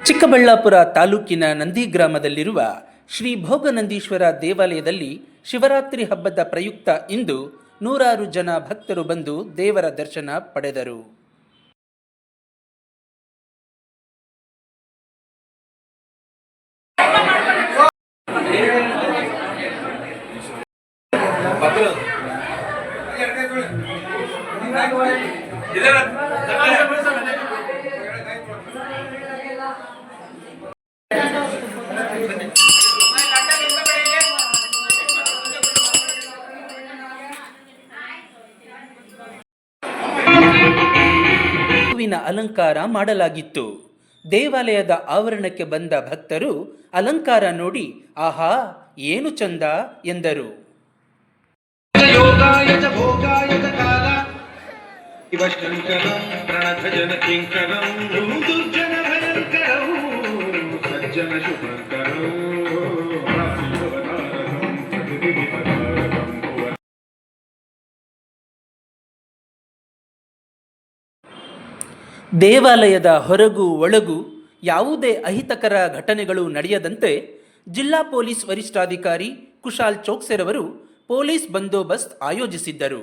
ಚಿಕ್ಕಬಳ್ಳಾಪುರ ತಾಲೂಕಿನ ನಂದಿ ಗ್ರಾಮದಲ್ಲಿರುವ ಶ್ರೀ ಭೋಗನಂದೀಶ್ವರ ದೇವಾಲಯದಲ್ಲಿ ಶಿವರಾತ್ರಿ ಹಬ್ಬದ ಪ್ರಯುಕ್ತ ಇಂದು ನೂರಾರು ಜನ ಭಕ್ತರು ಬಂದು ದೇವರ ದರ್ಶನ ಪಡೆದರು. ಹೂವಿನ ಅಲಂಕಾರ ಮಾಡಲಾಗಿತ್ತು. ದೇವಾಲಯದ ಆವರಣಕ್ಕೆ ಬಂದ ಭಕ್ತರು ಅಲಂಕಾರ ನೋಡಿ, ಆಹಾ, ಏನು ಚಂದ? ಎಂದರು. ಪ್ರಣಧ ಜನ ಕಿಂಕರಂ ದುರ್ಜನ ಭಯಂಕರಂ ಸಜ್ಜನ ಶುಭಂಕರ ದೇವಾಲಯದ ಹೊರಗೂ ಒಳಗೂ ಯಾವುದೇ ಅಹಿತಕರ ಘಟನೆಗಳು ನಡೆಯದಂತೆ ಜಿಲ್ಲಾ ಪೊಲೀಸ್ ವರಿಷ್ಠಾಧಿಕಾರಿ ಕುಶಾಲ್ ಚೋಕ್ಸೆರವರು ಪೊಲೀಸ್ ಬಂದೋಬಸ್ತ್ ಆಯೋಜಿಸಿದ್ದರು.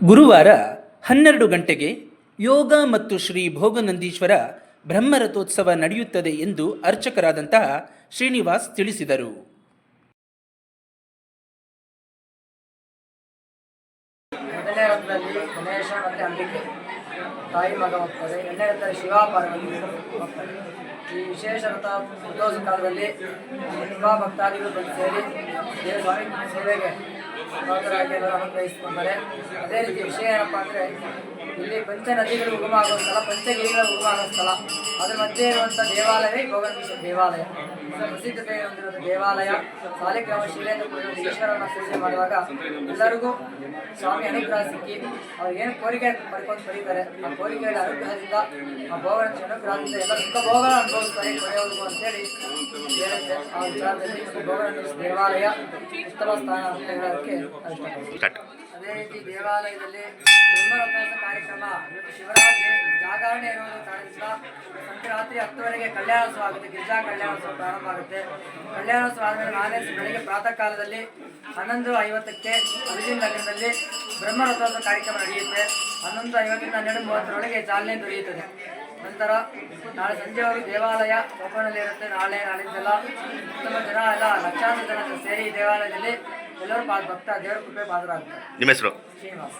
ಗುರುವಾರ ಹನ್ನೆರಡು ಗಂಟೆಗೆ ಯೋಗ ಮತ್ತು ಶ್ರೀ ಭೋಗನಂದೀಶ್ವರ ಬ್ರಹ್ಮರಥೋತ್ಸವ ನಡೆಯುತ್ತದೆ ಎಂದು ಅರ್ಚಕರಾದಂತಹ ಶ್ರೀನಿವಾಸ್ ತಿಳಿಸಿದರು. ಗಣೇಶ ಮತ್ತು ತಾಯಿ ರಥದಲ್ಲಿ ಈ ವಿಶೇಷ ರಥ ಕಾಲದಲ್ಲಿ ಭಕ್ತಾದಿಗಳು ಬಂದು ಸೇರಿ ಸೇವೆಗೆ ಎಲ್ಲರೂ ಅನುಗ್ರಹಿಸಿಕೊಂಡರೆ ಅದೇ ರೀತಿ ವಿಷಯ ಏನಪ್ಪ ಅಂದರೆ, ಇಲ್ಲಿ ಪಂಚ ನದಿಗಳು ಉಗಮ ಆಗೋ ಸ್ಥಳ ಪಂಚಗಿರಿಗಳು ಉಗಮ ಆಗೋ ಸ್ಥಳ. ಅದರ ಮಧ್ಯೆ ಇರುವಂಥ ದೇವಾಲಯವೇ ಭೋಗನೀಶ್ವರ ದೇವಾಲಯ. ಪ್ರಸಿದ್ಧತೆ ಹೊಂದಿರುವ ದೇವಾಲಯ. ಸಾಲಿಗ್ರಾಮ ಶಿಲೆಯನ್ನು ಈಶ್ವರನ ಪೂಜೆ ಮಾಡುವಾಗ ಎಲ್ಲರಿಗೂ ಸ್ವಾಮಿ ಅನುಗ್ರಹ ಸಿಕ್ಕಿ ಅವ್ರು ಏನು ಕೋರಿಕೆ ಪಡ್ಕೊಂಡು ಬರೀತಾರೆ. ಆ ಕೋರಿಕೆಗಳ ಅನುಗ್ರಹದಿಂದ, ಆ ಭೋಗನ ಅನುಗ್ರಹದಿಂದ ಎಲ್ಲ ಸುಖ ಭೋಗ ಅನುಭವಿಸ್ತಾರೆ ಕೊನೆಯವರೆಗೂ ಅಂತೇಳಿ ಹೇಳುತ್ತೆ. ಆ ವಿಚಾರದಲ್ಲಿ ಈ ದೇವಾಲಯ ಉತ್ತಮ ಸ್ಥಾನ ಅಂತ ಹೇಳೋದಕ್ಕೆ. ಅದೇ ರೀತಿ ದೇವಾಲಯದಲ್ಲಿ ಬ್ರಹ್ಮರಥೋತ್ಸವ ಕಾರ್ಯಕ್ರಮ, ಇವತ್ತು ಶಿವರಾತ್ರಿ, ಜಾಗರಣೆ ಇರುವುದು ಕಾರಣದಿಂದ ಸಂಕ್ರಾಂತಿ ಹತ್ತುವರೆಗೆ ಕಲ್ಯಾಣೋತ್ಸವ ಆಗುತ್ತೆ, ಗಿರಿಜಾ ಕಲ್ಯಾಣೋತ್ಸವ ಪ್ರಾರಂಭ ಆಗುತ್ತೆ. ಕಲ್ಯಾಣೋತ್ಸವ ಆದಮೇಲೆ ನಾಳೆ ಬೆಳಗ್ಗೆ ಪ್ರಾತಃ ಕಾಲದಲ್ಲಿ ಹನ್ನೊಂದು ಐವತ್ತಕ್ಕೆ ಅರ್ಜುನ್ ನಗರದಲ್ಲಿ ಬ್ರಹ್ಮರಥೋತ್ಸವ ಕಾರ್ಯಕ್ರಮ ನಡೆಯುತ್ತೆ. ಹನ್ನೊಂದು ಐವತ್ತರಿಂದ ಹನ್ನೆರಡು ಮೂವತ್ತರೊಳಗೆ ಚಾಲನೆ ದೊರೆಯುತ್ತದೆ. ನಂತರ ನಾಳೆ ಸಂಜೆವರೆಗೂ ದೇವಾಲಯ ಓಪನಲ್ಲಿ ಇರುತ್ತೆ. ನಾಳೆ, ನಾಳಿದ್ದೆಲ್ಲ ಉತ್ತಮ ಜನ, ಎಲ್ಲ ಲಕ್ಷಾಂತರ ಜನ ಸೇರಿ ದೇವಾಲಯದಲ್ಲಿ ಎಲ್ಲರೂ ಪಾ ಭಕ್ತ ದೇವರ ಕೃಪೆ ಪಾತ್ರರಾಗ್ತಾರೆ ನಿಮ್ಮ ಹೆಸರು ಶ್ರೀನಿವಾಸ್